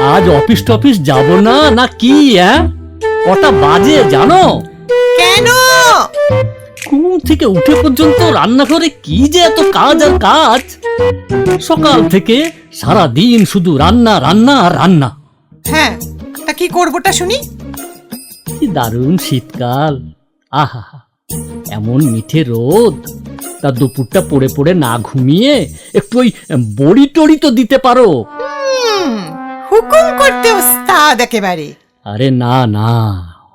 আজ অফিস টফিস যাব না না কি হ্যাঁ? কটা বাজে জানো? কেন? ঘুম থেকে উঠে পর্যন্ত রান্নাঘরে কি যে এত কাজ আর কাজ? সকাল থেকে সারা দিন শুধু রান্না রান্না আর রান্না। হ্যাঁ তা কি করবোটা শুনি? কি দারুণ শীতকাল। আহা এমন মিঠে রোদ। তা দুপুরটা পড়ে পড়ে না ঘুমিয়ে একটু ওই বড়ি টড়ি তো দিতে পারো। হুকুম করতে ওস্তাদ একেবারে। আরে না না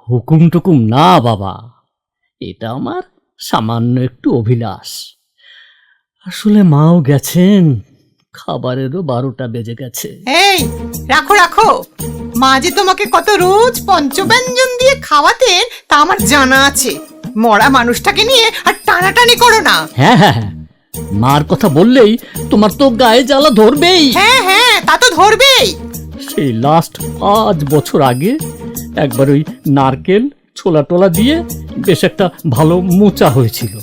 হুকুম টুকুম না বাবা। এটা আমার সামান্য একটু অভিলাষ। আসলে মাও গেছেন খাবারেরও বারোটা বেজে গেছে। এই রাখো রাখো। মা যে তোমাকে কত রোজ পঞ্চব্যঞ্জন দিয়ে খাওয়াতেন তা আমার জানা আছে। মরা মানুষটাকে নিয়ে আর টানাটানি করো না। হ্যাঁ হ্যাঁ হ্যাঁ। মার কথা বললেই তোমার তো গায়ে জ্বালা ধরবেই। হ্যাঁ হ্যাঁ তা তো ধরবেই। সেই লাস্ট পাঁচ বছর আগে একবার ওই নারকেল ছোলা টোলা দিয়ে বেশ একটা ভালো মোচা হয়েছিল।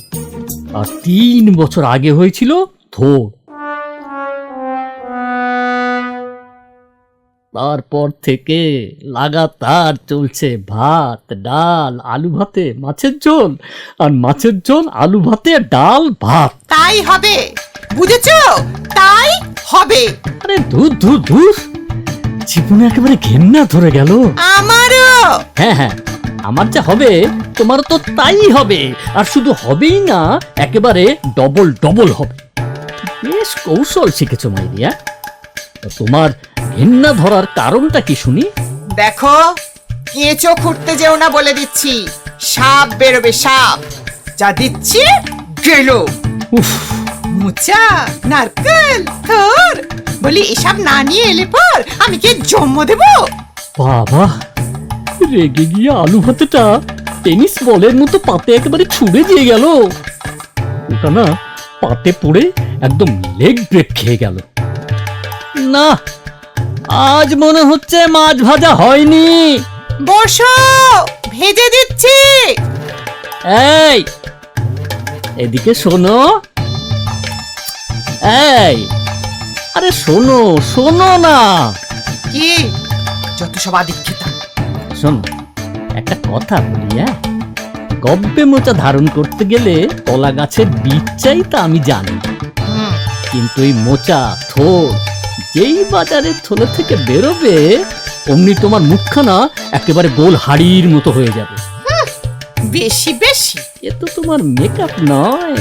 আর তিন বছর আগে হয়েছিল থোড় তারপর থেকে লাগাতার চলছে ভাত ডাল আলু ভাতে মাছের ঝোল আর মাছের ঝোল আলু ভাতে ডাল ভাত। তাই হবে বুঝেছ? তাই হবে। আরে ধুর ধুর ধুর। জীবনে একেবারে ঘেন্না ধরে গেল। আমারও। হ্যাঁ হ্যাঁ আমার যা হবে তোমার তো তাই হবে। আর শুধু হবেই না একেবারে ডবল ডবল হবে। বেশ কৌশল শিখেছো মাইরিয়া তোমার ঘেন্না ধরার কারণটা কি শুনি? দেখো কেঁচো খুঁড়তে যেও না বলে দিচ্ছি। সাপ বেরোবে সাপ। যা দিচ্ছি গেল উফ। মোচা নারকেল থর। বলি এসব না নিয়ে এলে পর আমি কি জন্ম দেব? বাবা রেগে গিয়ে আলু ভাতেটা টেনিস বলের মতো পাতে একেবারে ছুড়ে দিয়ে গেল। ওটা না পাতে পড়ে একদম লেগ ব্রেক খেয়ে গেল। না আজ মনে হচ্ছে মাছ ভাজা হয়নি। বসো ভেজে দিচ্ছি। এই এদিকে শোনো। এই আরে শোনো শোনো না। কি? যত সব আদিক্ষিতা। শোন একটা কথা বলি হ্যাঁ? গব্বে মোচা ধারণ করতে গেলে কলা গাছের বীজ চাই তা আমি জানি। কিন্তু এই মোচা থোর যেই বাজারের থলে থেকে বেরোবে অমনি তোমার মুখখানা একেবারে গোল হাড়ির মতো হয়ে যাবে। বেশি বেশি। এ তো তোমার মেকআপ নয়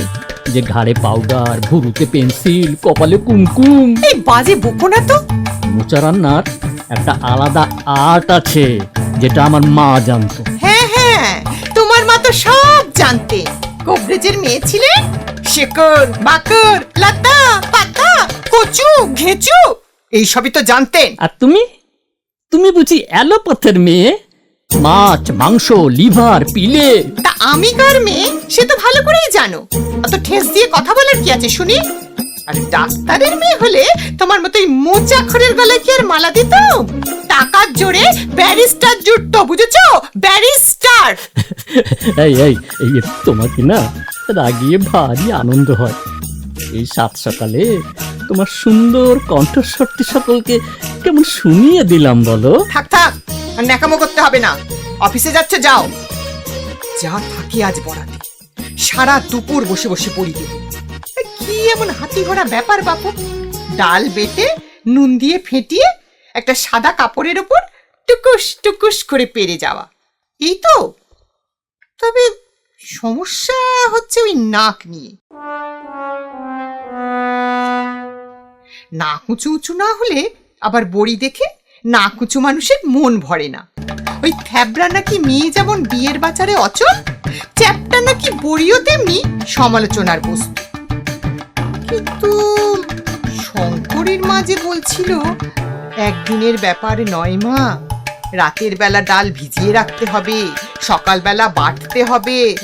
যে ঘাড়ে পাউডার ভুরুতে পেন্সিল কপালে কুমকুম। এই বাজে বকো না তো। মোচা রান্নার একটা আলাদা আর্ট আছে যেটা আমার মা জানতো। হ্যাঁ হ্যাঁ তোমার মা তো সব জানতে। কবরেজের মেয়ে ছিলেন শেকর বাকর লতা কচু ঘেঁচু এইসবই তো জানতেন। আর তুমি? তুমি বুঝি অ্যালোপ্যাথের মেয়ে? মাছ মাংস লিভার পিলে? তা আমি কার মেয়ে? সে তো ভালো করেই জানো। অত ঠেস দিয়ে কথা বলার কি আছে শুনি? আর ডাক্তারের মেয়ে হলে তোমার মতো এই মোচা খড়ের গলায় কি আর মালা দিত টাকার জোরে ব্যারিস্টার জুটতো বুঝেছ? ব্যারিস্টার! এই এই এই তোমাকে না রাগিয়ে ভারী আনন্দ হয়। এই সাত সকালে তোমার সুন্দর কণ্ঠস্বরটি সকলকে কেমন শুনিয়ে দিলাম বলো? থাক থাক, আর ন্যাকামো করতে হবে না। অফিসে যাচ্ছে, যাও। যা থাকি আজ বরাতে সারা দুপুর বসে বসে পড়ি দেব কি এমন হাতি ঘোড়া ব্যাপার বাপু? ডাল বেটে, নুন দিয়ে ফেটিয়ে, একটা সাদা কাপড়ের ওপর টুকুস টুকুস করে পেরে যাওয়া। এই তো। তবে সমস্যা হচ্ছে ওই নাক নিয়ে। নাক উঁচু উঁচু না হলে আবার বড়ি দেখে নাক উঁচু মানুষের মন ভরে না। ওই থ্যাবরা নাকি মেয়ে যেমন বিয়ের বাজারে অচল চ্যাপটা নাকি বড়িও তেমনি সমালোচনার বস্তু। কিন্তু শঙ্করের মা যে বলছিল একদিনের ব্যাপার নয় মা রাতের বেলা ডাল ভিজিয়ে রাখতে হবে সকালবেলা বাটতে হবে।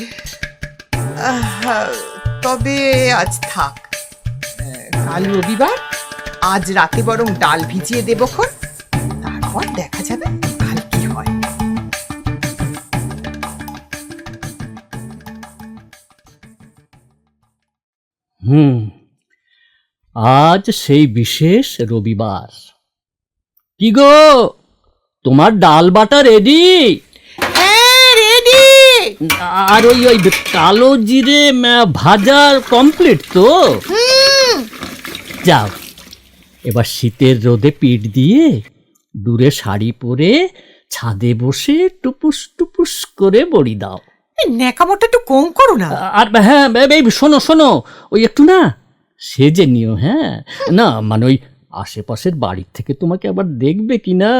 তবে আজ থাক। আহ, কাল রবিবার আজ রাতে বরং ডাল ভিজিয়ে দেবক্ষণ তারপর দেখা যাবে হুম আজ সেই বিশেষ রবিবার। কি গো তোমার ডাল বাটা রেডি হ্যাঁ, আর ওই ওই কালো জিরে ভাজার কমপ্লিট তো? যাও। এবার শীতের রোদে পিঠ দিয়ে দূরে শাড়ি পরে ছাদে বসে টুপুস টুপুস করে বড়ি দাও। ন্যাকামোটা একটু কম করো না। আর হ্যাঁ শোনো শোনো ওই একটু না সেজে নিও হ্যাঁ। না মানে ওই আশেপাশের বাড়ির থেকে তোমাকে আবার দেখবে কি না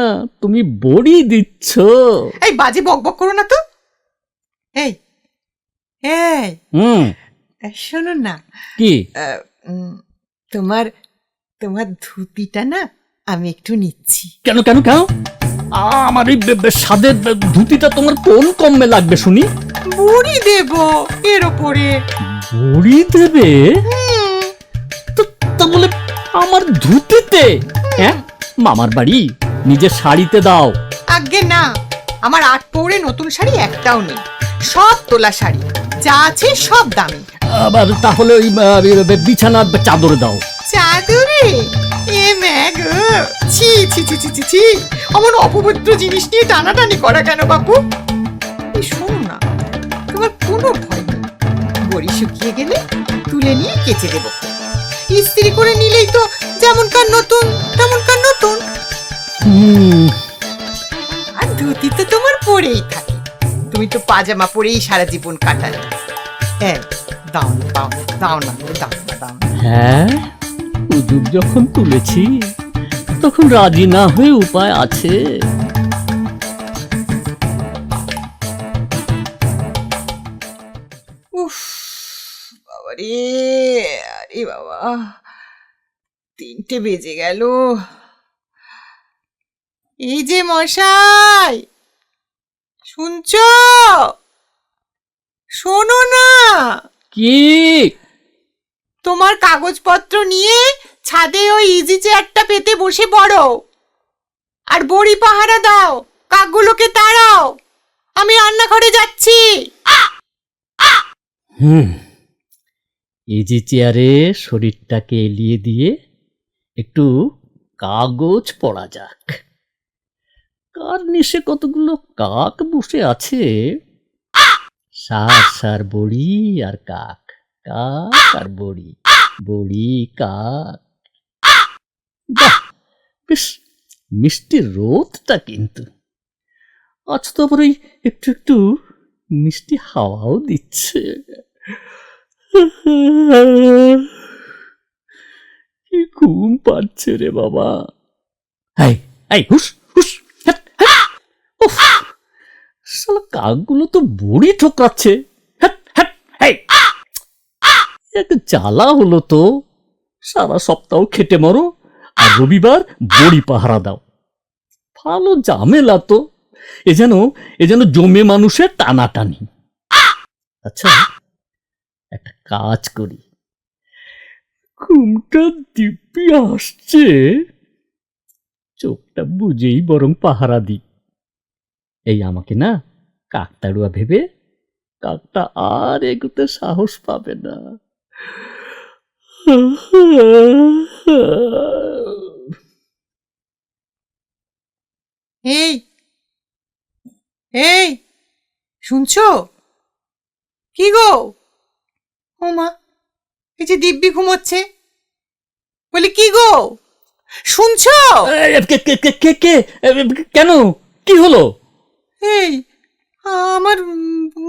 তুমি বড়ি দিচ্ছ। এই বাজে বক বক করো না তো। এই এই। হুম। শোনো না। কি? তোমার তোমার ধুতিটা না আমি একটু নিচ্ছি। কেন কেন কেন? আমার এই বে- বে- ধুতিটা তোমার কোন কমে লাগবে শুনি? বুড়ি দেব এর ওপরে। বড়ি দেবে? তো তা বলে আমার ধুতিতে হ্যাঁ? মামার বাড়ি নিজের শাড়িতে দাও। আজ্ঞে না আমার আট পৌড়ে নতুন শাড়ি একটাও নেই। সব তোলা শাড়ি যা আছে সব দামি। আবার তাহলে ওই বিছানার চাদর দাও। চাদরে? এ ম্যাগ ছি ছি ছি ছি ছি ছি। আমার অপবিত্র জিনিস নিয়ে টানাটানি করা কেন বাপু? এই শোনো না তোমার কোনো ভয় নেই। বড়ি শুকিয়ে গেলে তুলে নিয়ে কেচে দেবো। ইস্ত্রি করে নিলেই তো যেমনকার নতুন তেমনকার নতুন। হুম। আর ধুতি তো তোমার পরেই থাকে। তুমি তো পাজামা পরেই সারা জীবন কাটালে। হ্যাঁ দাও দাও না দাও না দাও দাও হ্যাঁ? উজুব যখন তুলেছি তখন রাজি না হয়ে উপায় আছে। উফ বাবা রে আরে বাবা। তিনটে বেজে গেল। এই যে মশাই শুনছ? শোনো না। কি? তোমার কাগজপত্র নিয়ে ছাদে ওই ইজি চেয়ারটা পেতে বসে পড়ো। আর বড়ি পাহারা দাও কাকগুলোকে তাড়াও। আমি রান্নাঘরে যাচ্ছি। হুম। ইজি চেয়ারে শরীরটাকে এলিয়ে দিয়ে একটু কাগজ পড়া যাক। কার নিশে কতগুলো কাক বসে আছে? সার সার বড়ি আর কাক কাক আর বড়ি বড়ি, কাক। বেশ মিষ্টি রোদটা কিন্তু। আজ তো আবার ওই একটু একটু মিষ্টি হাওয়াও দিচ্ছে। কি ঘুম পাচ্ছে রে বাবা। এই এই হুস হুস। উফ শালা কাকগুলো তো বড়ি ঠোকরাচ্ছে হ্যাট, হ্যাট, এই। এক জ্বালা হলো তো। সারা সপ্তাহ খেটে মরো আর রবিবার বড়ি পাহারা দাও। ভালো ঝামেলা তো। এ যেন এ যেন জমে মানুষের টানাটানি। আচ্ছা একটা কাজ করি। ঘুমটা দিব্যি আসছে। চোখটা বুঝেই বরং পাহারা দিই। এই আমাকে না কাকতাড়ুয়া ভেবে কাকটা আর এগুতে সাহস পাবে না। এই এই শুনছো? কি গো? ও মা এই যে দিব্যি ঘুমোচ্ছে। বলি কি গো? শুনছো? কে কে কে কে কে কেন? কি হলো? এই আমার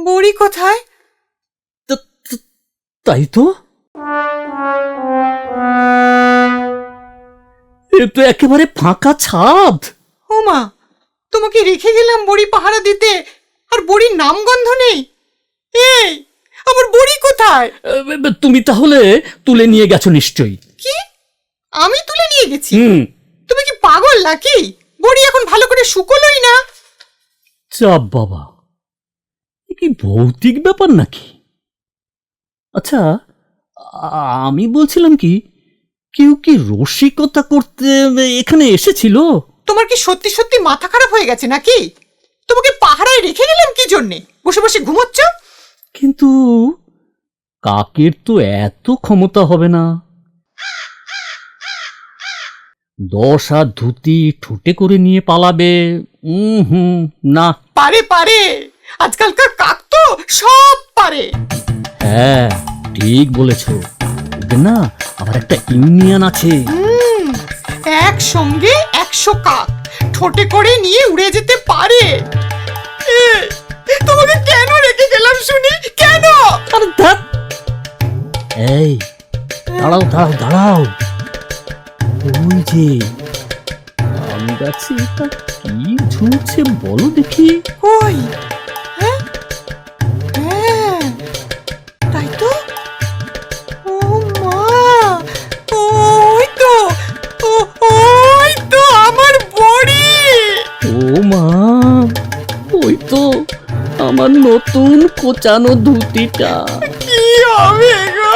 বড়ি কোথায়? তাই তো? এ তো একেবারে ফাঁকা ছাদ। ও মা তোমাকে রেখে গেলাম বড়ি পাহারা দিতে আর বড়ির নামগন্ধ নেই। এই আমার বড়ি কোথায়? তুমি তাহলে তুলে নিয়ে গেছো নিশ্চয়ই। কি? আমি তুলে নিয়ে গেছি? তুমি কি পাগল নাকি? বড়ি এখন ভালো করে শুকোলোই না। চাপ বাবা। এ কি ভৌতিক ব্যাপার নাকি? আচ্ছা আমি বলছিলাম কি কেউ কি রসিকতা করতে এখানে এসেছিল? তোমার কি সত্যি সত্যি মাথা খারাপ হয়ে গেছে নাকি? তোমাকে পাহারায় রেখে গেলাম কি জন্যে? বসে বসে ঘুমোচ্ছ? কিন্তু কাকের তো এত ক্ষমতা হবে না। দশ ধুতি ঠোঁটে করে নিয়ে পালাবে। হুম না। পারে পারে। আজকালকার কাক তো সব পারে। হ্যাঁ ঠিক বলেছ। না আমার একটা ইউনিয়ন আছে। একসঙ্গে একশো কাক ঠোঁটে করে নিয়ে উড়ে যেতে পারে। তোমাকে কেন রেখে গেলাম শুনি? কেন। এই দাঁড়াও দাঁড়াও দাঁড়াও। ওই যে আম গাছে এটা কি ঝুলছে বলো দেখি। কই হ্যাঁ হ্যাঁ তাই তো? ও মা ওই তো ওই তো আমার বড়ি। ও মা ওই তো আমার নতুন কোচানো ধুতিটা। কি হবে গো?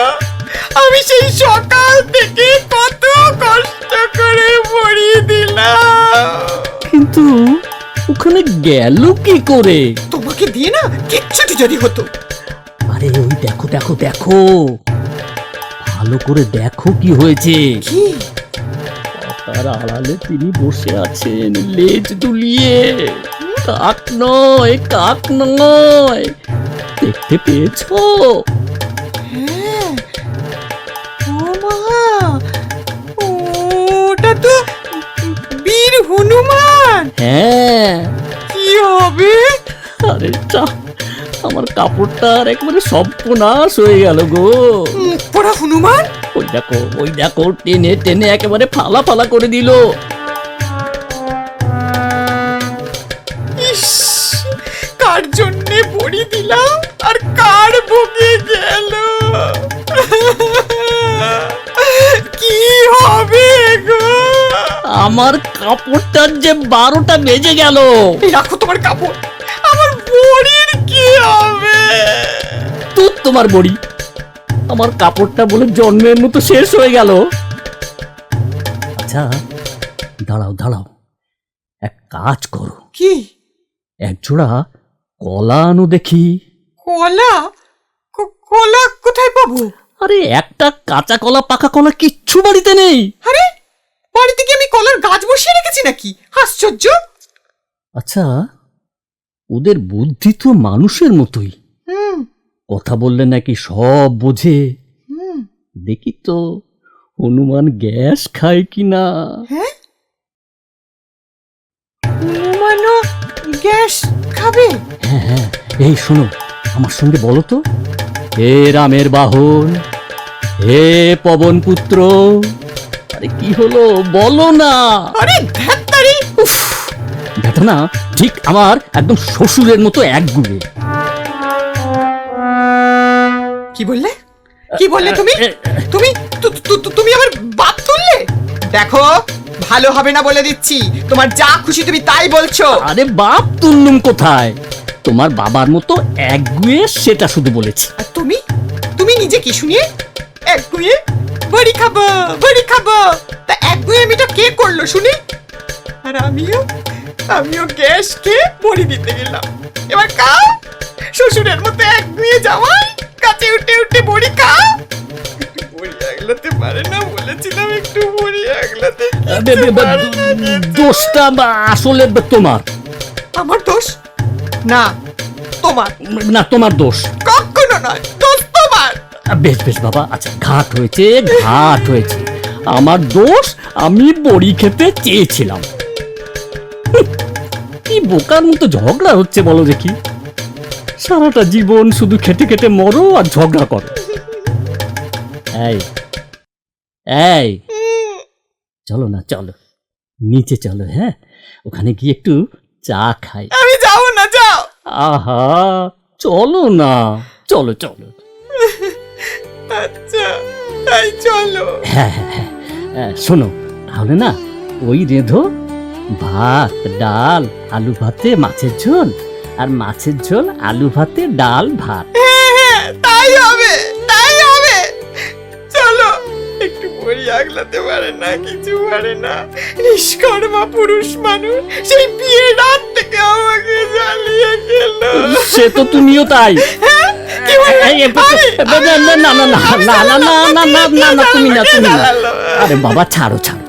আমি সেই সকাল থেকে কত কষ্ট করে বড়ি দিলাম। কিন্তু ওখানে গেল কি করে? তোমাকে দিয়ে না কিচ্ছুটি যদি হতো। আরে ওই দেখো দেখো দেখো। ভালো করে দেখো কি হয়েছে। কি? পাতার আড়ালে তিনি বসে আছেন লেজ দুলিয়ে। কাক নয় কাক নয়। দেখতে পেয়েছ? হ্যাঁ। কি হবে? আরে চা আমার কাপড়টা আর একবারে সর্বনাশ হয়ে গেল গো। পড়া হনুমান? ওই দেখো ওই দেখো টেনে টেনে একেবারে ফালা ফালা করে দিল। কার জন্যে বড়ি দিলাম? আমার কাপড়টার যে বারোটা বেজে গেল। রাখো তোমার কাপড়। আমার বড়ির কি হবে? তুই তোমার বড়ি। আমার কাপড়টা বলে জন্মের মতো শেষ হয়ে গেল। আচ্ছা দাঁড়াও দাঁড়াও। এক কাজ করো। কি? এক জোড়া কলা আনো দেখি। কলা? কলা কোথায় পাবো? আরে একটা কাঁচা কলা পাকা কলা কিচ্ছু বাড়িতে নেই। আরে বাড়িতে কি আমি কলার গাছ বসিয়ে রেখেছি নাকি? আশ্চর্য! আচ্ছা ওদের বুদ্ধি তো মানুষের মতোই। হুম। কথা বললে নাকি সব বোঝে। দেখি তো হনুমান গ্যাস খায় কিনা? হ্যাঁ? হনুমানও গ্যাস খাবে? হ্যাঁ হ্যাঁ এই শোনো আমার সঙ্গে বলো তো। হে রামের বাহন হে পবন পুত্র আরে কি হলো? বলো না। আরে ধ্যাত্তারি উফ। ব্যাটা না ঠিক আমার একদম শ্বশুরের মতো এক গুলে কি বললে? কি বললে তুমি? তুমি তু- তু- তু- তুমি আমার বাপ তুললে? দেখো ভালো হবে না বলে দিচ্ছি। তোমার যা খুশি তুমি তাই বলছো। আরে বাপ তুললুম কোথায়? তোমার বাবার মতো এক গুয়ে সেটা শুধু বলেছি। আর তুমি? তুমি নিজে কি শুনিয়ে? এক গুয়ে বড়ি খাব বড়ি খাব। তা এক গুয়ে আমিটা কে করল শুনি? আর আমিও আমিও গ্যাস খেয়ে বড়ি দিতে গেলাম। এবার কা শ্বশুরের মতো এক গুয়ে জামাই কাছে উঠে উঠে বড়ি খা বড়ি আগলাতে পারে না বলেছিলাম একটু বড়ি আগলাতে দোষটা বা আসলে তোমার। আমার দোষ? না তোমার। না তোমার দোষ। কখনো নয় বেশ বেশ বাবা আচ্ছা ঘাট হয়েছে ঘাট হয়েছে। আমার দোষ আমি বড়ি খেতে চেয়েছিলাম। কি বোকার মতো ঝগড়া হচ্ছে বলো দেখি। সারাটা জীবন শুধু খেটে খেটে মরো আর ঝগড়া করো। এই এই চলো না চলো নিচে চলো হ্যাঁ? ওখানে গিয়ে একটু চা খাই। আমি যাব না যাও। আহা চলো না চলো চলো। আচ্ছা তাই চলো। হ্যাঁ হ্যাঁ হ্যাঁ। হ্যাঁ, শোনো তাহলে না ওই রেধো ভাত ডাল আলু ভাতে মাছের ঝোল আর মাছের ঝোল আলু ভাতে ডাল ভাত। হ্যাঁ হ্যাঁ তাই হবে তাই হবে। চলো একটু বড়ি আগলাতে পারে না কিছু পারে না। নিষ্কর্মা পুরুষ মানুষ সেই বিয়ে রাত থেকে আমাকে জ্বালিয়ে গেল সে তো তুমিও তাই। এ, না না না না না না না না না তুমি না। তুমি আরে বাবা ছাড়ো ছাড়ো।